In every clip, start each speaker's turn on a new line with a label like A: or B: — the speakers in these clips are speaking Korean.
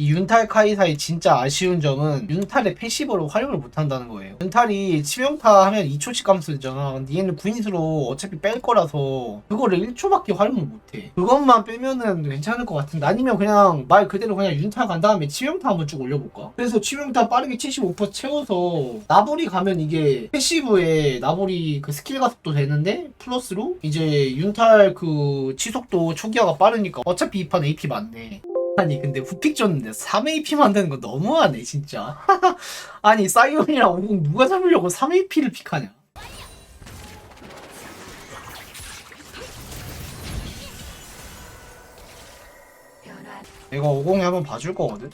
A: 이 윤탈 카이사의 진짜 아쉬운 점은 윤탈의 패시브로 활용을 못한다는 거예요. 윤탈이 치명타 하면 2초씩 감쓰잖아. 근데 얘는 구인수로 어차피 뺄 거라서 그거를 1초밖에 활용을 못해. 그것만 빼면은 괜찮을 것 같은데 아니면 그냥 말 그대로 그냥 윤탈 간 다음에 치명타 한번 쭉 올려볼까? 그래서 치명타 빠르게 75% 채워서 나불이 가면 이게 패시브에 나불이 그 스킬 가속도 되는데 플러스로 이제 윤탈 그 치속도 초기화가 빠르니까 어차피 이 판 AP 맞네. 아니 근데 후픽 줬는데 3AP 만드는 거 너무하네 진짜. 아니 사이온이랑 오공 누가 잡으려고 3AP를 픽하냐? 내가 50에 한번 봐줄 거거든?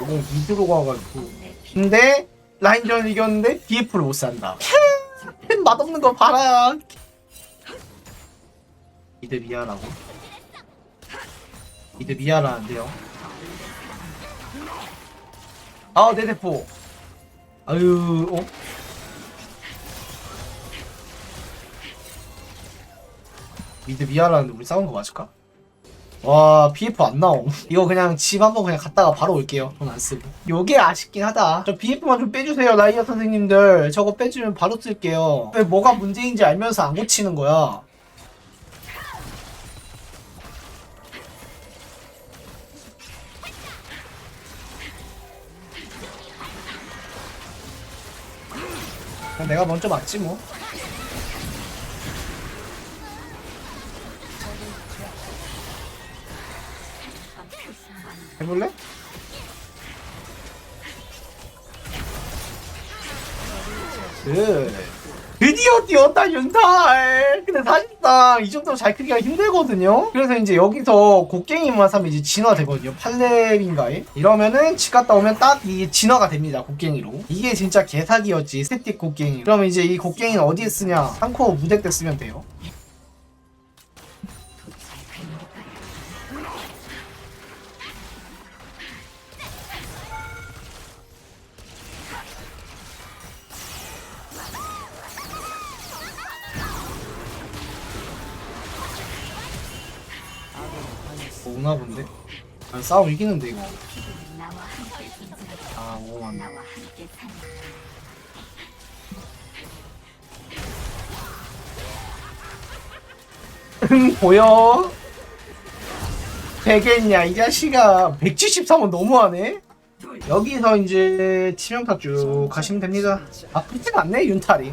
A: 오공 미드로 가가지고 근데 라인전 이겼는데 BF를 못 산다. 캔 맛없는 거 봐라. 이드 미아라고? 이드 미아라는데요. 아, 내 대포. 아유, 어? 미드 미아라는데 우리 싸운 거 맞을까? 와 BF 안 나옴. 이거 그냥 집 한번 그냥 갔다가 바로 올게요. 돈 안 쓰고. 요게 아쉽긴 하다. 저 BF만 좀 빼주세요 라이어 선생님들. 저거 빼주면 바로 쓸게요. 왜 뭐가 문제인지 알면서 안 고치는 거야. 내가 먼저 맞지 뭐 해볼래? 그 드디어 뛰었다 윤탈 근데 사실상 이 정도로 잘 크기가 힘들거든요. 그래서 이제 여기서 곡괭이만 사면 이제 진화 되거든요. 8렙인가에? 이러면은 집 갔다 오면 딱 이 진화가 됩니다 곡괭이로. 이게 진짜 개사기였지 스태틱 곡괭이. 그러면 이제 이 곡괭이는 어디에 쓰냐? 한코 무덱 때 쓰면 돼요 오나 본데? 아, 싸움 이기는데 이거. 아 오만 응 보여? 되겠냐 이 자식아. 173은 너무하네. 여기서 이제 치명타 쭉 가시면 됩니다. 아프지가 않네 윤탈이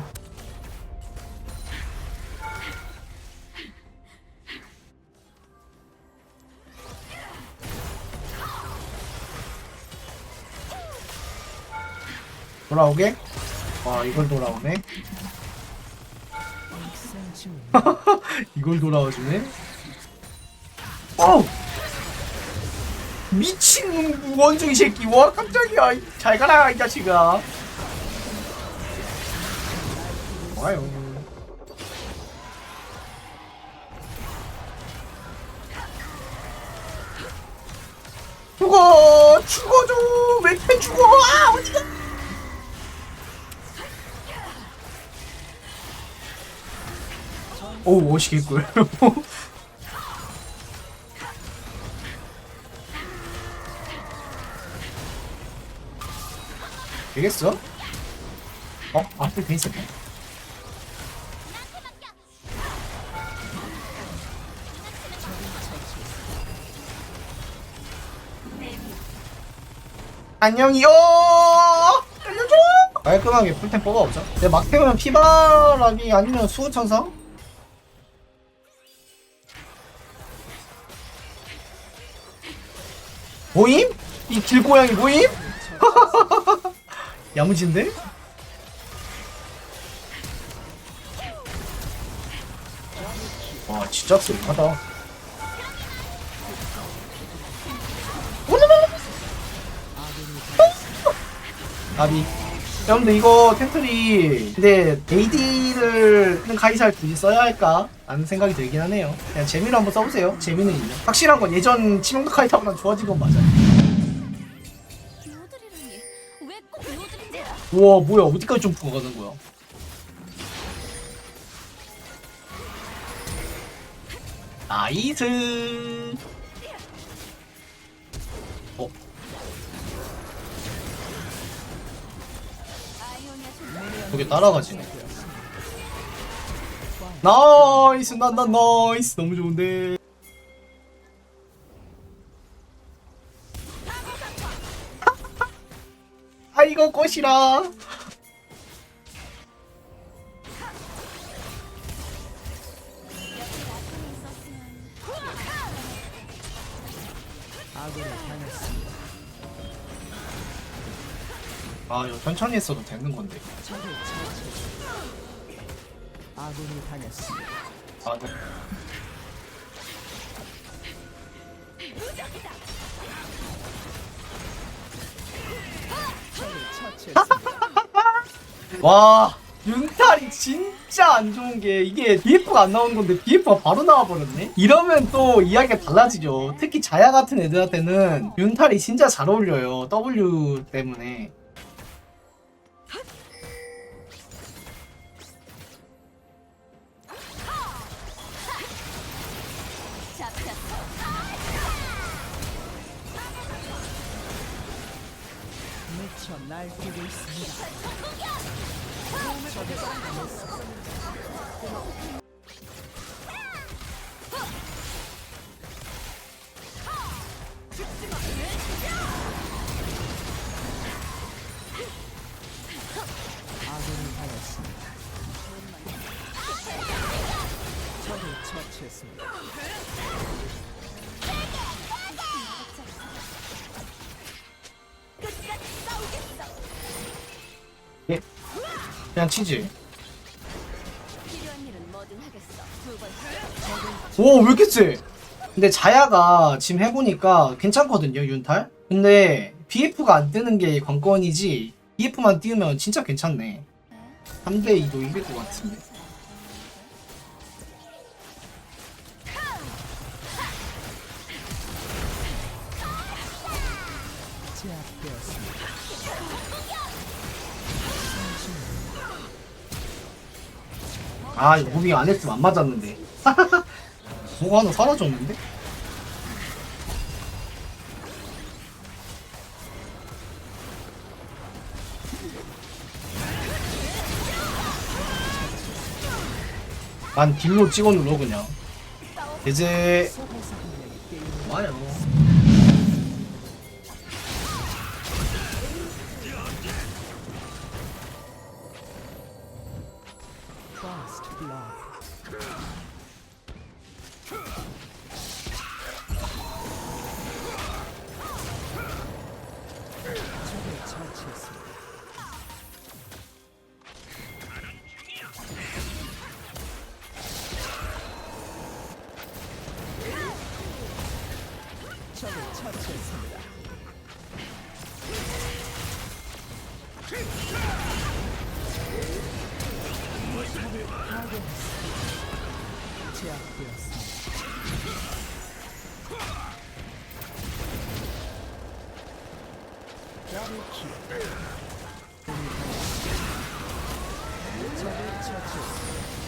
A: 돌아오게? 와 이걸 돌아오네? 이걸 돌아와주네? 어 미친 원숭이 새끼. 와 깜짝이야. 잘 가라 이 자식아. 좋아요. 죽어! 죽어줘! 맥펜 죽어? 아 어디가 오 멋있겠군 되겠어? 어? 앞에 돼 있었네 안녕이요 알려줘 깔끔하게 풀템 뽑아보자 내 막태우면 피바람이 아니면 수호천상? 모임? 이 길고양이 모임? 야무진데? 와 진짜 쏠하다 나비 여러분들 이거 템플이 근데 AD를 하는 카이사를 굳이 써야 할까? 라는 생각이 들긴 하네요. 그냥 재미로 한번 써보세요. 재미는 있네 확실한 건 예전 치명도 카이사보다 좋아진 건 맞아요? 우와 뭐야. 어디까지 점프가 가는 거야? 나이스. 어? 저게 따라가지네 나이스 난나 나이스. 너무 좋은데. 아 이거 꽃이라. 아 이거 천천히 했어도 되는 건데
B: 아군이 당했습니다.
A: 아 이거 와 윤탈이 진짜 안 좋은 게 이게 BF가 안 나오는 건데 BF가 바로 나와버렸네? 이러면 또 이야기가 달라지죠. 특히 자야 같은 애들한테는 윤탈이 진짜 잘 어울려요. W 때문에
B: 미쳐 날뛰고 있습니다. 아군이 당했습니다. 적을 처치했습니다.
A: 그냥 치지. 오, 왜 이렇게 세? 근데 자야가 지금 해보니까 괜찮거든요, 윤탈? 근데 BF가 안 뜨는 게 관건이지, BF만 띄우면 진짜 괜찮네. 3대2도 이길 것 같은데.
B: 제압되었습니다.
A: 아, 무빙 안 했으면 안 맞았는데. 뭐가 하나 사라졌는데? 난 딜로 찍어 눌러, 그냥. 이제, 와요.
B: 처치했습니다. 제압되었습니다. 더블킬. 적을 처치했습니다.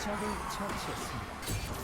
B: 적을 처치했습니다.